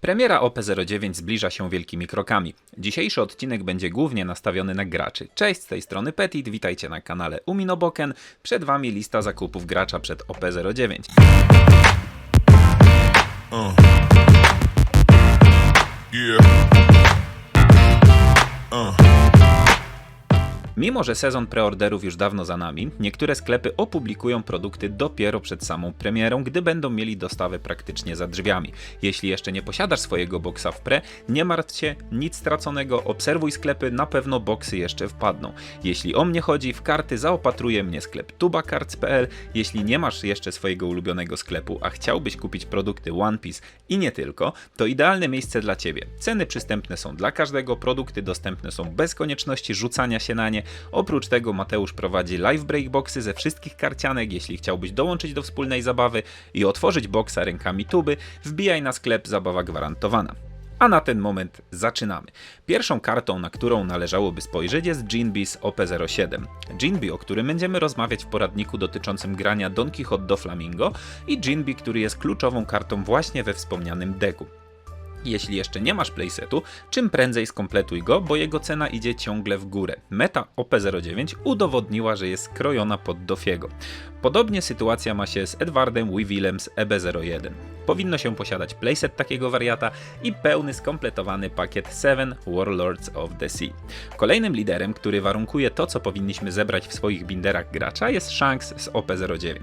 Premiera OP09 zbliża się wielkimi krokami. Dzisiejszy odcinek będzie głównie nastawiony na graczy. Cześć, z tej strony Petit, witajcie na kanale Uminoboken. Przed wami lista zakupów gracza przed OP09. Yeah. Mimo, że sezon preorderów już dawno za nami, niektóre sklepy opublikują produkty dopiero przed samą premierą, gdy będą mieli dostawę praktycznie za drzwiami. Jeśli jeszcze nie posiadasz swojego boksa w pre, nie martw się, nic straconego, obserwuj sklepy, na pewno boksy jeszcze wpadną. Jeśli o mnie chodzi, w karty zaopatruje mnie sklep tubacards.pl. Jeśli nie masz jeszcze swojego ulubionego sklepu, a chciałbyś kupić produkty One Piece i nie tylko, to idealne miejsce dla Ciebie. Ceny przystępne są dla każdego, produkty dostępne są bez konieczności rzucania się na nie. Oprócz tego Mateusz prowadzi live break boxy ze wszystkich karcianek. Jeśli chciałbyś dołączyć do wspólnej zabawy i otworzyć boksa rękami tuby, wbijaj na sklep Zabawa Gwarantowana. A na ten moment zaczynamy. Pierwszą kartą, na którą należałoby spojrzeć jest Jinbis OP07. Jinbi, o którym będziemy rozmawiać w poradniku dotyczącym grania Don Quixote do Flamingo i Jinbi, który jest kluczową kartą właśnie we wspomnianym deku. Jeśli jeszcze nie masz playsetu, czym prędzej skompletuj go, bo jego cena idzie ciągle w górę. Meta OP09 udowodniła, że jest skrojona pod Dofiego. Podobnie sytuacja ma się z Edwardem Weevillem z EB01. Powinno się posiadać playset takiego wariata i pełny skompletowany pakiet 7 Warlords of the Sea. Kolejnym liderem, który warunkuje to, co powinniśmy zebrać w swoich binderach gracza, jest Shanks z OP09.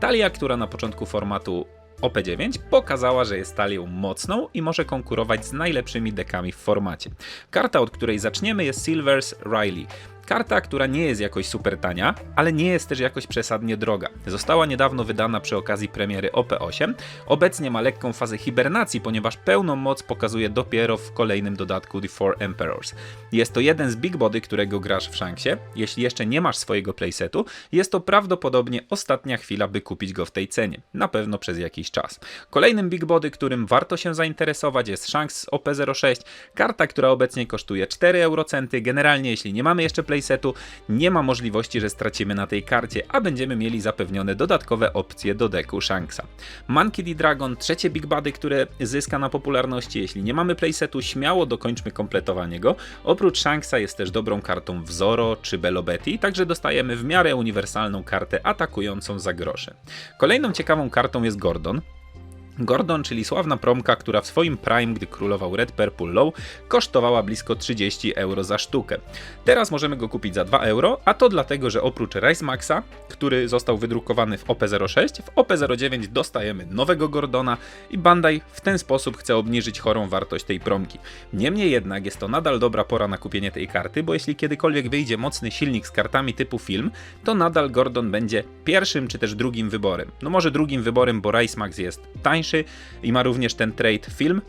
Talia, która na początku formatu OP9 pokazała, że jest talią mocną i może konkurować z najlepszymi dekami w formacie. Karta, od której zaczniemy jest Silver's Riley. Karta, która nie jest jakoś super tania, ale nie jest też jakoś przesadnie droga. Została niedawno wydana przy okazji premiery OP8. Obecnie ma lekką fazę hibernacji, ponieważ pełną moc pokazuje dopiero w kolejnym dodatku The Four Emperors. Jest to jeden z big body, którego grasz w Shanksie. Jeśli jeszcze nie masz swojego playsetu, jest to prawdopodobnie ostatnia chwila, by kupić go w tej cenie. Na pewno przez jakiś czas. Kolejnym big body, którym warto się zainteresować jest Shanks z OP06. Karta, która obecnie kosztuje 4 eurocenty. Generalnie, jeśli nie mamy jeszcze playsetu, nie ma możliwości, że stracimy na tej karcie, a będziemy mieli zapewnione dodatkowe opcje do deku Shanksa. Monkey D. Dragon, trzecie Big Buddy, które zyska na popularności. Jeśli nie mamy playsetu, śmiało dokończmy kompletowanie go. Oprócz Shanksa jest też dobrą kartą Wzoro czy Bello Betty, także dostajemy w miarę uniwersalną kartę atakującą za grosze. Kolejną ciekawą kartą jest Gordon, Gordon, czyli sławna promka, która w swoim prime, gdy królował Red Purple Low, kosztowała blisko 30 euro za sztukę. Teraz możemy go kupić za 2 euro, a to dlatego, że oprócz Rice Maxa, który został wydrukowany w OP06, w OP09 dostajemy nowego Gordona i Bandai w ten sposób chce obniżyć chorą wartość tej promki. Niemniej jednak jest to nadal dobra pora na kupienie tej karty, bo jeśli kiedykolwiek wyjdzie mocny silnik z kartami typu film, to nadal Gordon będzie pierwszym czy też drugim wyborem. No może drugim wyborem, bo Rice Max jest tańszy, i ma również ten trade film.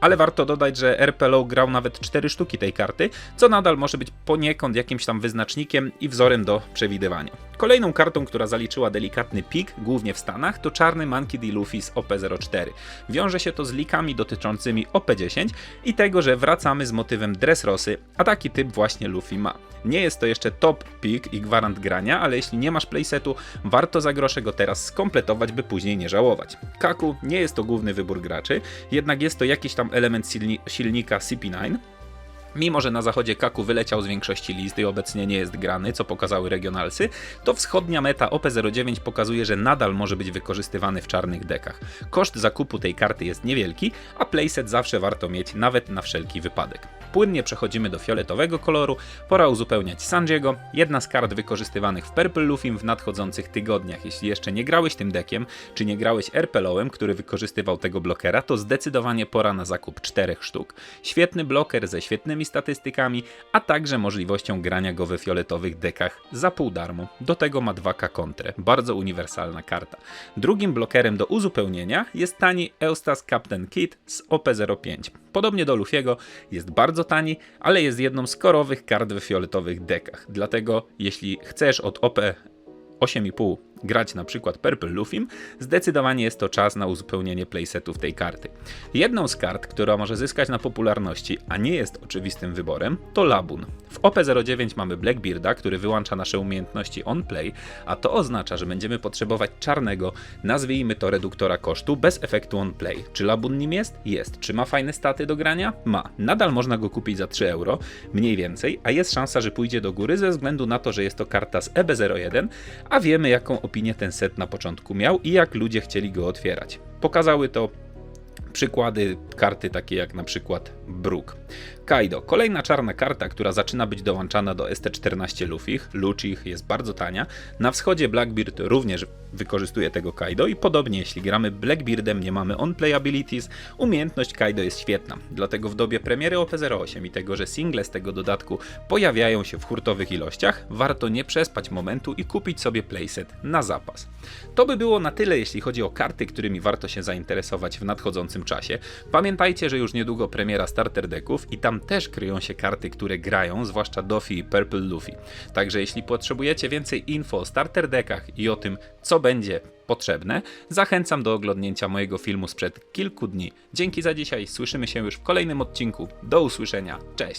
Ale warto dodać, że RPLO grał nawet 4 sztuki tej karty, co nadal może być poniekąd jakimś tam wyznacznikiem i wzorem do przewidywania. Kolejną kartą, która zaliczyła delikatny pik, głównie w Stanach, to czarny Monkey D. Luffy z OP04. Wiąże się to z likami dotyczącymi OP10 i tego, że wracamy z motywem Dressrosy, a taki typ właśnie Luffy ma. Nie jest to jeszcze top pick i gwarant grania, ale jeśli nie masz playsetu, warto za grosze go teraz skompletować, by później nie żałować. Kaku nie jest to główny wybór graczy, jednak jest to jakiś tam element silni silnika CP9, Mimo, że na zachodzie Kaku wyleciał z większości list i obecnie nie jest grany, co pokazały regionalsy, to wschodnia meta OP09 pokazuje, że nadal może być wykorzystywany w czarnych dekach. Koszt zakupu tej karty jest niewielki, a playset zawsze warto mieć nawet na wszelki wypadek. Płynnie przechodzimy do fioletowego koloru, pora uzupełniać Sanjiego, jedna z kart wykorzystywanych w Purple Luffy w nadchodzących tygodniach. Jeśli jeszcze nie grałeś tym dekiem, czy nie grałeś RPL-ołem, który wykorzystywał tego blokera, to zdecydowanie pora na zakup czterech sztuk. Świetny bloker ze świetnymi statystykami, a także możliwością grania go we fioletowych dekach za pół darmo. Do tego ma 2K kontrę, bardzo uniwersalna karta. Drugim blokerem do uzupełnienia jest tani Eustas Captain Kit z OP05. Podobnie do Luffy'ego jest bardzo tani, ale jest jedną z korowych kart we fioletowych dekach. Dlatego jeśli chcesz od OP 8,5 grać na przykład Purple Luffim, zdecydowanie jest to czas na uzupełnienie playsetów tej karty. Jedną z kart, która może zyskać na popularności, a nie jest oczywistym wyborem, to Labun. W OP09 mamy Blackbearda, który wyłącza nasze umiejętności on play, a to oznacza, że będziemy potrzebować czarnego, nazwijmy to reduktora kosztu, bez efektu on play. Czy Labun nim jest? Jest. Czy ma fajne staty do grania? Ma. Nadal można go kupić za 3 euro, mniej więcej, a jest szansa, że pójdzie do góry ze względu na to, że jest to karta z EB01, a wiemy jaką opinię ten set na początku miał i jak ludzie chcieli go otwierać. Pokazały to przykłady karty takie jak na przykład Brook. Kaido, kolejna czarna karta, która zaczyna być dołączana do ST14 Luffy. Luchich jest bardzo tania. Na wschodzie Blackbeard również wykorzystuje tego Kaido i podobnie jeśli gramy Blackbeardem, nie mamy on-play abilities, umiejętność Kaido jest świetna. Dlatego w dobie premiery OP08 i tego, że single z tego dodatku pojawiają się w hurtowych ilościach, warto nie przespać momentu i kupić sobie playset na zapas. To by było na tyle, jeśli chodzi o karty, którymi warto się zainteresować w nadchodzącym czasie. Pamiętajcie, że już niedługo premiera starter decków i tam też kryją się karty, które grają, zwłaszcza Doffy i Purple Luffy. Także jeśli potrzebujecie więcej info o starter deckach i o tym, co będzie potrzebne, zachęcam do oglądnięcia mojego filmu sprzed kilku dni. Dzięki za dzisiaj, słyszymy się już w kolejnym odcinku. Do usłyszenia, cześć!